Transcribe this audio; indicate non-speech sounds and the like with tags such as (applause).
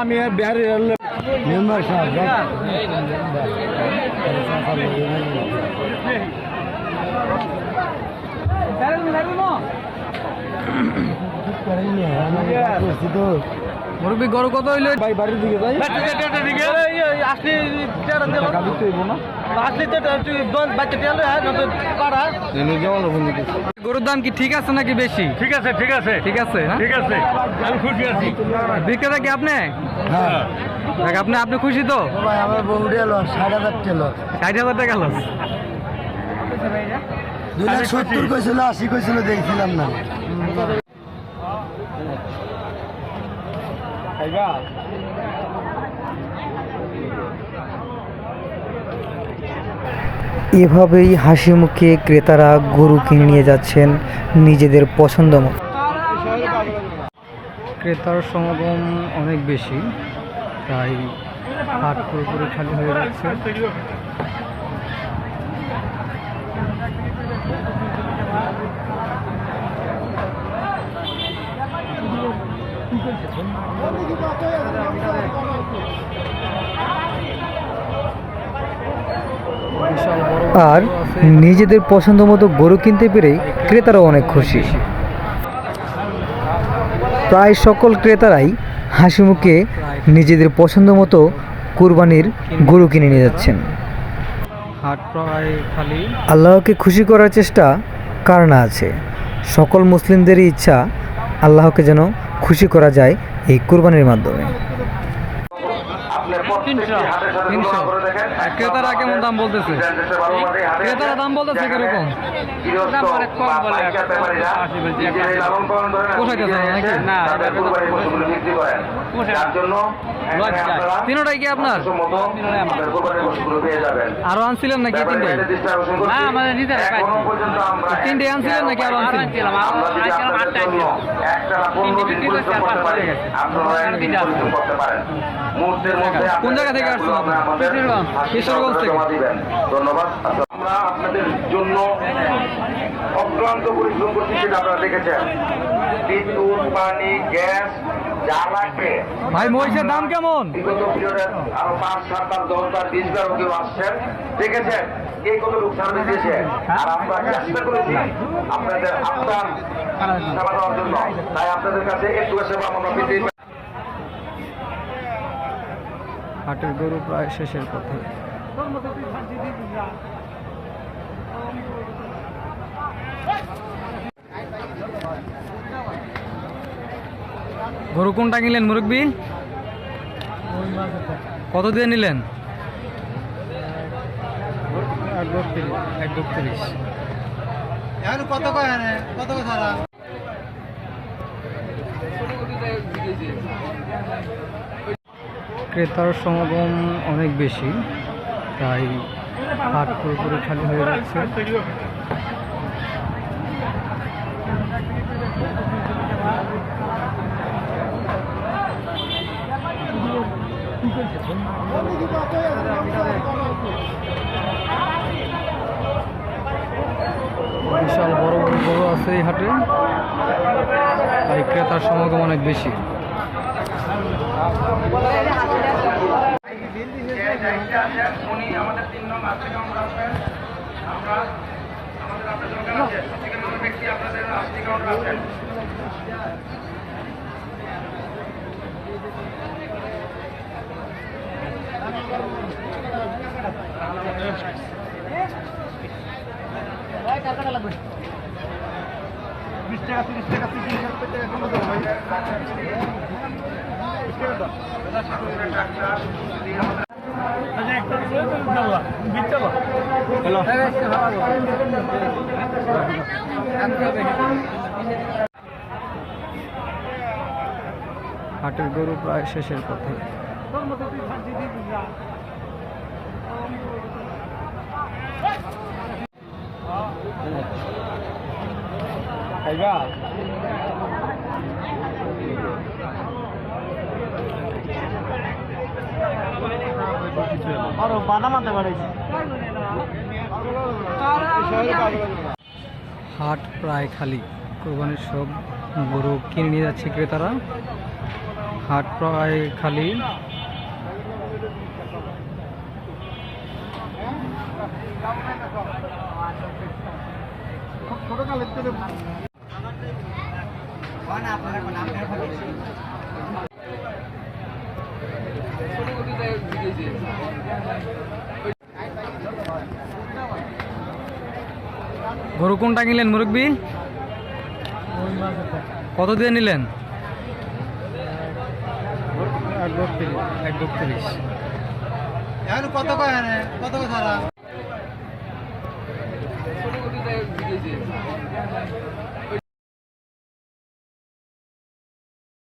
আমি বিহারি মেম্বার সাহেব (coughs) মুরব্বী গরু কত হইল? ভাই বাড়ির দিকে যাই। না। গরুর দাম কি ঠিক আছে নাকি বেশি? ঠিক আছে ঠিক আছে। ঠিক আছে ঠিক আছে। আমি খুশি আছি। বিক্রেতা কি আপনি? হ্যাঁ। আপনি আপনি খুশি তো? ভাই আমার বউডি এলো ষাট হাজার টেলো ষাট হাজার টাকা লস। দুই লাখ সত্তর কইছিল আশি কইছিল দেখছিলাম না। এভাবেই হাসি মুখে ক্রেতারা গরু কিনে নিয়ে যাচ্ছেন নিজেদের পছন্দ মতো। ক্রেতার সমাগম অনেক বেশি তাই হাট পুরোপুরি খালি হয়ে যাচ্ছে বিশাল বড় বড় আর নিজেদের পছন্দ মতো গরু কিনতে পেরে ক্রেতারাও অনেক খুশি। প্রায় সকল ক্রেতারাই হাসি মুখে নিজেদের পছন্দ মতো কুরবানির গরু কিনে নিয়ে যাচ্ছেন। আল্লাহকে খুশি করার চেষ্টা কার না আছে? সকল মুসলিমদেরই ইচ্ছা আল্লাহকে যেন খুশি করা যায় এই কোরবানির মাধ্যমে। তিনশো ক্রেতারা কেমন দাম বলতেছে। ক্রেতারা দাম বলতেছে কীরকম? তিনোটাই কি আপনার? আরও আনছিলেন নাকি তিনটাই তিনটে? আনছিলেন নাকি আরও কোন জায়গা থেকে আসছেন? কিশোরগঞ্জ থেকে। ধন্যবাদ। আমরা আপনাদের জন্য অক্লান্ত পরিশ্রম করছি সেটা আপনারা দেখেছেন। বিদ্যুৎ পানি গ্যাস যা লাগবে। ভাই মহিষের দাম কেমন? বিগত পিরিয়ডে আরও পাঁচ সাত বার দশ বার বিশ বার কেউ আসছেন। দেখেছেন এই কত লোক সার্ভিস দিয়েছে? আর আমরা চেষ্টা করেছি আপনাদের আপনার সেবা দেওয়ার জন্য। তাই আপনাদের কাছে একটু সেবা আমরা পেতে হাটের গরু প্রায় শেষের পথে। গরু কোনটা নিলেন? মুরব্বী কত দিয়ে নিলেন ক্রেতার সমাগম অনেক বেশি, তাই হাট পুরোপুরি খালি হয়ে যাচ্ছে। বিশাল বড় বড় আছে এই হাটে, তাই ক্রেতার সমাগম অনেক বেশি। আর্থিক কাউন্টার আছেন হাটের গরু প্রায় শেষের পথে। হাট প্রায় খালি। কোরবানির সব গরু কিনে নিয়ে যাচ্ছে ক্রেতারা। হাট প্রায় খালি। গরু কোনটা কিনলেন মুরব্বী? কত দিয়ে নিলেন? কত কত ছাড়া